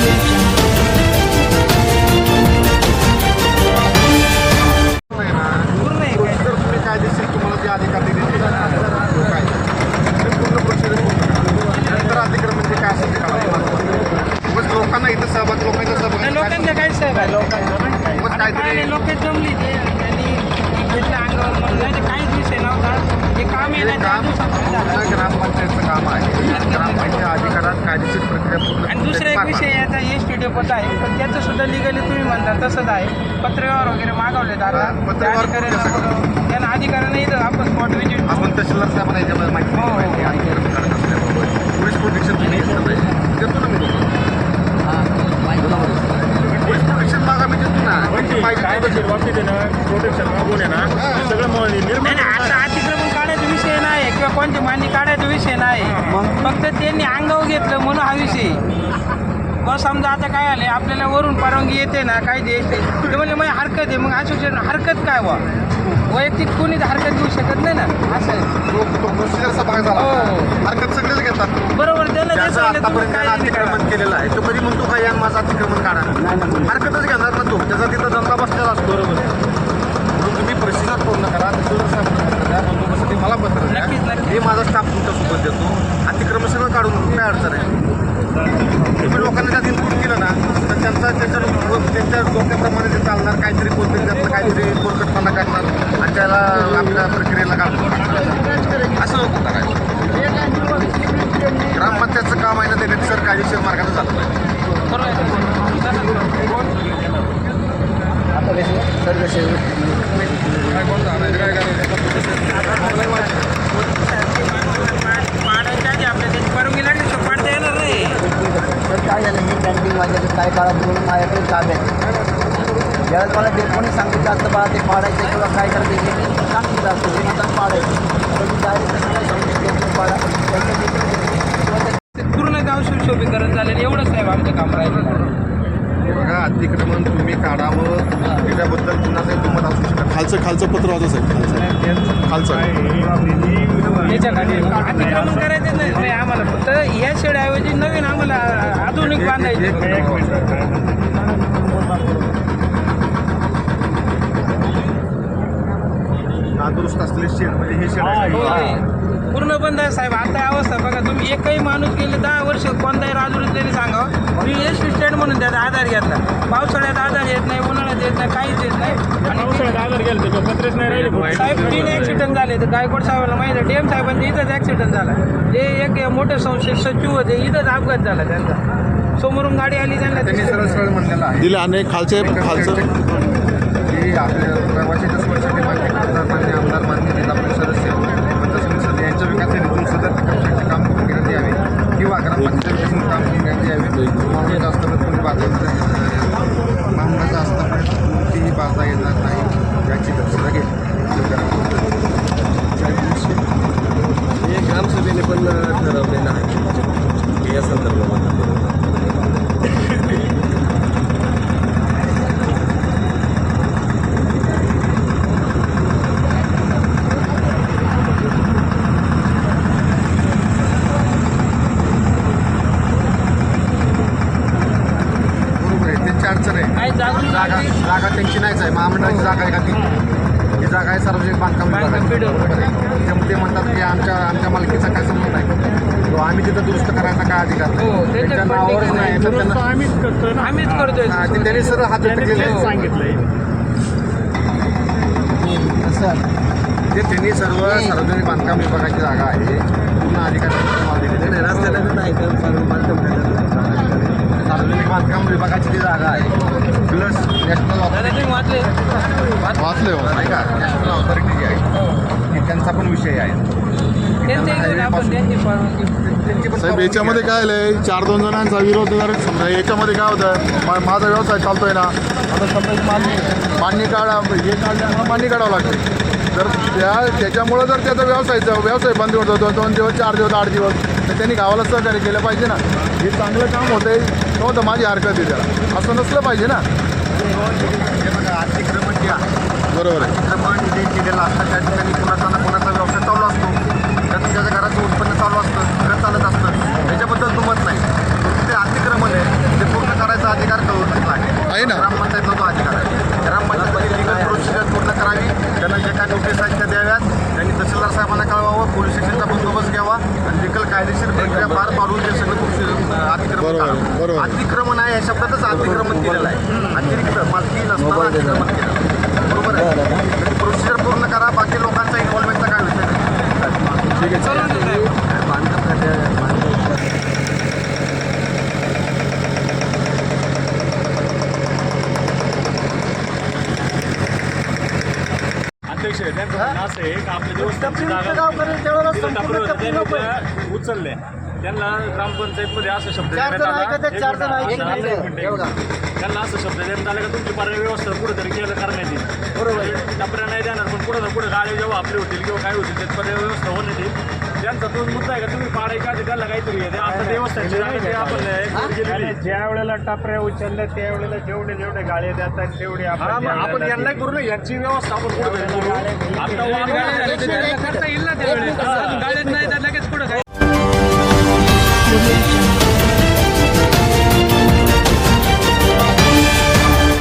नाही डेपोचा आहे. पण त्याचं सुद्धा लिगली तुम्ही म्हणता तसंच आहे. पत्रव्यवहार वगैरे मागवले हा, पत्रव्यवहार त्या अधिकाऱ्यांना त्यांना अधिकाऱ्यांना इथं आपण स्पॉट व्हिजिट आपण तहसीलदार साहेबांना याच्यामध्ये माहिती हो. असल्याबरोबर पोलीस प्रोटेक्शन तुम्ही देतो ना मी लोकांना. पोलीस प्रोटेक्शन मागा मी देतो ना. बाबतीत आहे ना प्रोटेक्शन मागून आहे ना सगळं मग नाही निर्माण नाही असं अतिक्रमण काढायचा विषय नाही किंवा कोणती मान्य काढायचा विषय नाही फक्त त्यांनी अंगावर घेतलं म्हणून हा विषय. मग समजा आता काय आले आपल्याला वरून परवानगी येते ना काय येते. ते म्हणजे मग हरकत आहे. मग असोसिएशन हरकत काय वा? वैयक्तिक कोणीच हरकत घेऊ शकत नाही ना असं आहे तो तो प्रोसिजरचा भाग झाला हो. हरकत सगळेच घेतात बरोबर त्याला जे त्याचं सांगितलं तुम्ही आतापर्यंत काय त्यानं नाही करा. अतिक्रमण केलेलं आहे तो कधी म्हणतो काय यान माझं अतिक्रमण काढा हरकतच घेणार ना तो त्याचा तिथं जनता बसलेला असतो म्हणून तुम्ही प्रोसिजर पूर्ण करा तहसीलदार साहेबांना पत्र द्या बंदोबस्त मला पत्र द्या नक्कीच, नक्कीच. हे माझा स्टाफ तुमच्यासोबत देतो अतिक्रमण सगळं काढून काय अडचण आहे तुम्ही लोकांना त्यात इनपुट केलं ना तर त्यांचा त्याच्या त्यांच्या डोक्याप्रमाणे चालणार काहीतरी कोणतरी त्यातलं काहीतरी कोलकटपणा करणार. आणि त्याला आपल्या प्रक्रियेला काढणार असं नको करायचं ग्रामपंचायतचं काम आहे ना ते सर कायदेशीर मार्गाने झालं काय झालं मी कॅन्टीन माझ्याकडे काय काळात म्हणून माझ्याकडे काम आहे ज्यावेळेस मला डेपोने सांगितलं असतं बा ते पाडायचं किंवा काय करायचं हे मी सांगितलं असतं. ते म्हणतात पाडायचं. तर मी डायरेक्ट काय सांगितलं पाडा. ते ते पूर्ण गाव सुशोभीकरण झालेलं एवढंच साहेब आमचं काम राहिलं. हे बघा अतिक्रमण तुम्ही काढावं त्याच्याबद्दल पुन्हा काही दुमत असू शकत खालचं खालचं पत्र वाचा साहेब खालचं. अतिक्रमण करायचं नाही नाही आम्हाला फक्त ह्या शेड्याऐवजी नवीन आम्हाला आधुनिक बांधायचे. नादुरुस्त असलेले शेड म्हणजे हे शेड आहे. होय. पूर्ण बंद आहे साहेब. आता अवस्था बघा तुम्ही एकही माणूस गेले दहा वर्ष कोणताही राजुरीत तरी सांगा. मी एस टी स्टँड म्हणून त्याचा आधार घेतला. पावसाळ्यात आधार येत नाही उन्हाळ्यात येत नाही काहीच येत नाही. आणि पावसाळ्यात आधार गेलं त्याच्या पत्रेच नाही राहिले साहेब तीन ॲक्सिडेंट झाले तर गायकवाड साहेबांना माहिती आहे? डी एम साहेबांचे इथंच ॲक्सिडेंट झाला. ते एक मोठे संशय सचिव होते इथंच अपघात झाला त्यांचा. समोरून गाडी आली त्यांना. त्यांनी सरळ सरळ म्हणलेलं आहे. दिले अनेक खालचे खालचं. की आपल्या याची दक्षता घेतली हे ग्रामसभेने पण ठरवलेलं आहे या संदर्भामध्ये बरोबर आहे त्यांची अडचण आहे काय जागरूक जागा जागा त्यांची नाहीच आहे. महामंडळाची जागा आहे का ती? ही जागा आहे सार्वजनिक बांधकाम त्यामुळे ते म्हणतात की आमच्या आमच्या मालकीचा काय संबंध आहे? तो आम्ही तिथं दुरुस्त करायचा काय अधिकार नाही. त्याच्यात त्यांच्या पण नावावरच ठीक नाही. आहे. तर त्यांना आम्हीच करतो ना. आम्हीच करतोय. हा, त्यांनी सर हात केले ते त्यांनी सर्व सार्वजनिक बांधकाम विभागाची जागा आहे. पूर्ण अधिकार नाही, रस्त्याला तर नाही तर फार बांधकाम सार्वजनिक बांधकाम विभागाची जी जागा आहे. प्लस नॅशनल दादा तुम्ही वाचले. वाचले नाही का? नॅशनल ऑथॉरिटी जी आहे. ती त्यांचा पण विषय आहे. साहेब याच्यामध्ये काय आलंय? चार दोन जणांचा विरोध जर समजा याच्यामध्ये काय होतं मा- माझा व्यवसाय चालतोय ना. आता समजा मान्य मान्य काढा हे काढल्यामुळे मान्य काढावं लागते जर त्या त्याच्यामुळं जर त्याचा व्यवसायचा व्यवसाय बंद होत होतो दोन दिवस चार दिवस आठ दिवस तर त्यांनी गावाला सहकार्य केलं पाहिजे ना. हे चांगलं काम होतं नव्हतं माझी हरकत आहे त्याला. असं नसलं पाहिजे ना. बरोबर आहे. त्या ठिकाणी कुणाचा ना. कुणाचा व्यवसाय चालू असतो उत्पन्न चालू असतं चालत असतं त्याच्याबद्दल नाही ते आहे ते पूर्ण करायचा अधिकार आहे. ना अधिकार आहे ग्रामपंचायत पूर्ण करावी. त्यांना जे काय नोटीस आहेत त्या द्याव्यात. त्यांनी तहसीलदार साहेबांना कळवावं. पोलीस स्टेशनचा टेक्निकल कायदेशीर प्रक्रिया पार पाडून ते सगळं अतिक्रमण अतिक्रमण आहे या शब्दातच अतिक्रमण केलेलं आहे. अतिरिक्त मालकी नसताना अतिक्रमण केलं. बरोबर आहे. प्रोसिजर पूर्ण करा बाकी लोकांचा इन्व्हॉल्वमेंटचा काय विषय ठीक आहे. त्यांचं म्हणणं असं आहे की आपल्या देवस्थानची जागा तिथं त्यांनी ग्रामपंचायतमध्ये असं शब्द एक मिनिट. त्यांना असं शब्द देण्यात आला का? तुमची पर्याय व्यवस्था कुठेतरी केलं करण्यात येईल. बरोबर. टपऱ्या नाही देणार पण कुठं ना कुठं गाडी जेव्हा आपली होतील किंवा काय होतील त्यात पर्याय व्यवस्था होण्यात येईल. त्यांचा तो मुद्दा आहे का? तुम्ही पाडाय का? ते त्याला काहीतरी आहे. ते आता देवस्थानची जागा ते आपण एक गेलेली. आहे. ज्या वेळेला टापऱ्या उचलल्या त्यावेळेला जेवढे जेवढे गाळे देतात तेवढे हा, मग आपण यांना करू ना. यांची व्यवस्था आपण कुठेतरी करू. आता वाद गाड्या करता येईल ना त्यावेळेस. गाड्यात नाही तर